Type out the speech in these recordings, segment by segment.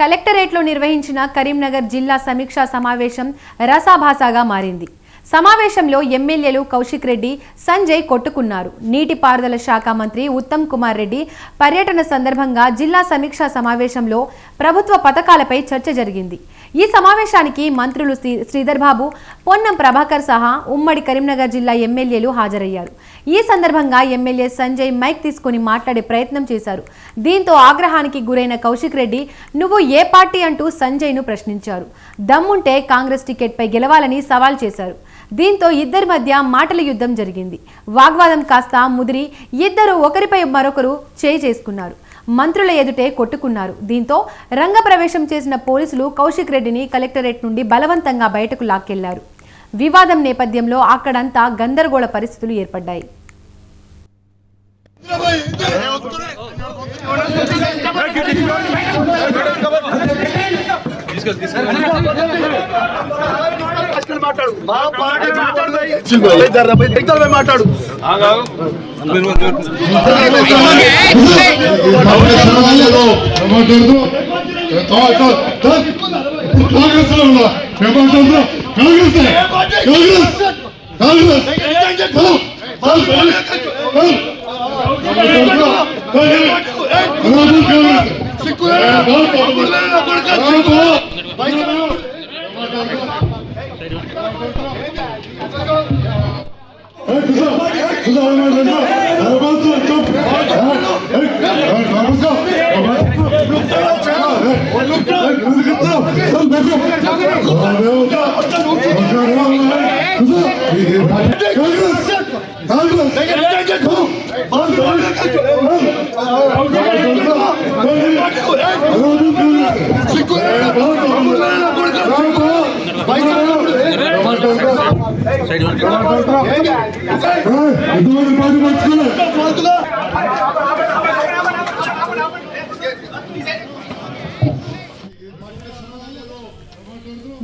కలెక్టరేట్లో నిర్వహించిన కరీంనగర్ జిల్లా సమీక్షా సమావేశం రసాభాసాగా మారింది. సమావేశంలో ఎమ్మెల్యేలు కౌశిక్ రెడ్డి సంజయ్ కొట్టుకున్నారు. నీటిపారుదల శాఖ మంత్రి ఉత్తమ్ కుమార్ రెడ్డి పర్యటన సందర్భంగా జిల్లా సమీక్షా సమావేశంలో ప్రభుత్వ పథకాలపై చర్చ జరిగింది. ఈ సమావేశానికి మంత్రులు శ్రీ- శ్రీధర్ బాబు పొన్నం ప్రభాకర్ సహా ఉమ్మడి కరీంనగర్ జిల్లా ఎమ్మెల్యేలు హాజరయ్యారు. ఈ సందర్భంగా ఎమ్మెల్యే సంజయ్ మైక్ తీసుకుని మాట్లాడే ప్రయత్నం చేశారు. దీంతో ఆగ్రహానికి గురైన కౌశిక్ రెడ్డి నువ్వు ఏ పార్టీ అంటూ సంజయ్ను ప్రశ్నించారు. దమ్ముంటే కాంగ్రెస్ టికెట్పై గెలవాలని సవాల్ చేశారు. దీంతో ఇద్దరి మధ్య మాటల యుద్ధం జరిగింది. వాగ్వాదం కాస్త ముదిరి ఇద్దరు ఒకరిపై మరొకరు చేయి చేసుకున్నారు. మంత్రుల ఎదుటే కొట్టుకున్నారు. దీంతో రంగప్రవేశం చేసిన పోలీసులు కౌశిక్ రెడ్డిని కలెక్టరేట్ నుండి బలవంతంగా బయటకు లాక్కెళ్ళారు. వివాదం నేపథ్యంలో అక్కడంతా గందరగోళ పరిస్థితులు ఏర్పడ్డాయి. మాట్లాడు. సమాజంలో ఏమంటారు కాంగ్రెస్లో ఉన్నా ఏమంటారు Congress Congress Congress Hey, Kuzan! Kuzan, Kuzan, Kuzan!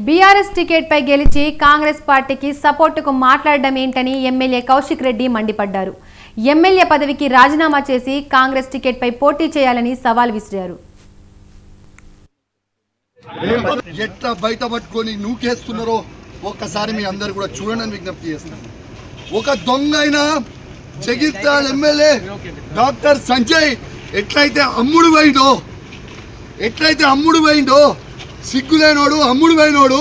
BRS టికెట్పై గెలిచి కాంగ్రెస్ పార్టీకి సపోర్టుకు మాట్లాడడం ఏంటని ఎమ్మెల్యే కౌశిక్ రెడ్డి మండిపడ్డారు. ఎమ్మెల్యే పదవికి రాజీనామా చేసి కాంగ్రెస్ టికెట్పై పోటీ చేయాలని సవాల్ విసిరారు. ఎట్లా బయట పట్టుకొని నూకేస్తున్నారో ఒక్కసారి మీ అందరు కూడా చూడండి విజ్ఞప్తి చేస్తాను ఒక దొంగ అయిన జగిత్యాల ఎమ్మెల్యే డాక్టర్ సంజయ్ ఎట్లయితే అమ్ముడు పోయిండో ఎట్లయితే అమ్ముడు పోయిండో సిగ్గులేనోడు అమ్ముడు పోయినోడు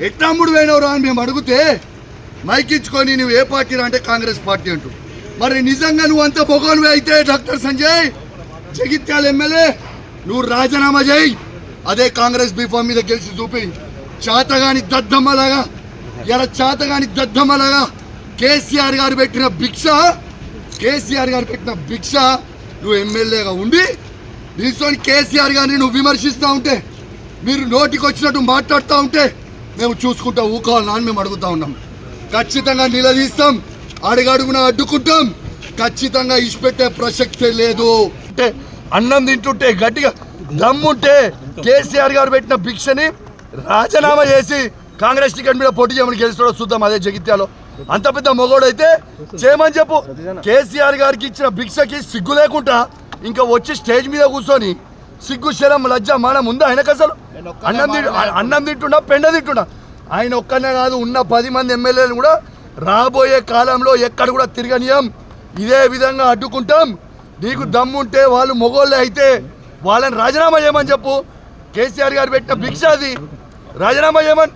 ఎట్లా అమ్ముడు పోయినోడు అని మేము అడిగితే మైకిచ్చుకొని నువ్వు ఏ పార్టీ అంటే కాంగ్రెస్ పార్టీ అంటూ మరి నిజంగా నువ్వు అంత పొగోనివి అయితే డాక్టర్ సంజయ్ జగిత్యాల ఎమ్మెల్యే నువ్వు రాజీనామా చేయి. అదే కాంగ్రెస్ బీఫామ్ మీద గెలిచి చూపించు. చాతగాని దద్దమ్మలాగా ఇలా చాతగాని దద్దమ్మలాగా కేసీఆర్ గారు పెట్టిన భిక్ష కేసీఆర్ గారు పెట్టిన భిక్ష నువ్వు ఎమ్మెల్యేగా ఉండి దీంతో కేసీఆర్ గారిని నువ్వు విమర్శిస్తూ ఉంటే మీరు నోటికి వచ్చినట్టు మాట్లాడుతూ ఉంటే మేము చూసుకుంటా ఊకోవాలని అని మేము అడుగుతూ ఉన్నాం. ఖచ్చితంగా నిలదీస్తాం అడుగడుగున అడ్డుకుంటాం ఖచ్చితంగా ఇచ్చిపెట్టే ప్రసక్తే లేదు. అంటే అన్నం తింటుంటే గట్టిగా దమ్ముంటే కేసీఆర్ గారు పెట్టిన భిక్షని రాజీనామా చేసి కాంగ్రెస్ టికెట్ మీద పోటీ చేయమని గెలుస్తాడో చూద్దాం అదే జగిత్యాలో. అంత పెద్ద మొగోడైతే చేయమని చెప్పు. కేసీఆర్ గారికి ఇచ్చిన భిక్షకి సిగ్గు లేకుండా ఇంకా వచ్చి స్టేజ్ మీద కూర్చొని సిగ్గు శరం లజ్జ మానం ఉందా ఆయనకు అసలు? అన్నం అన్నం తింటున్నా పెండ తింటున్నా. ఆయన ఒక్కనే కాదు ఉన్న పది మంది ఎమ్మెల్యేలు కూడా రాబోయే కాలంలో ఎక్కడ కూడా తిరగనీయం. ఇదే విధంగా అడ్డుకుంటాం. నీకు దమ్ముంటే వాళ్ళు మొగోళ్ళే అయితే వాళ్ళని రాజీనామా చేయమని చెప్పు. కేసీఆర్ గారు పెట్టిన భిక్ష అది. రాజీనామా చేయమని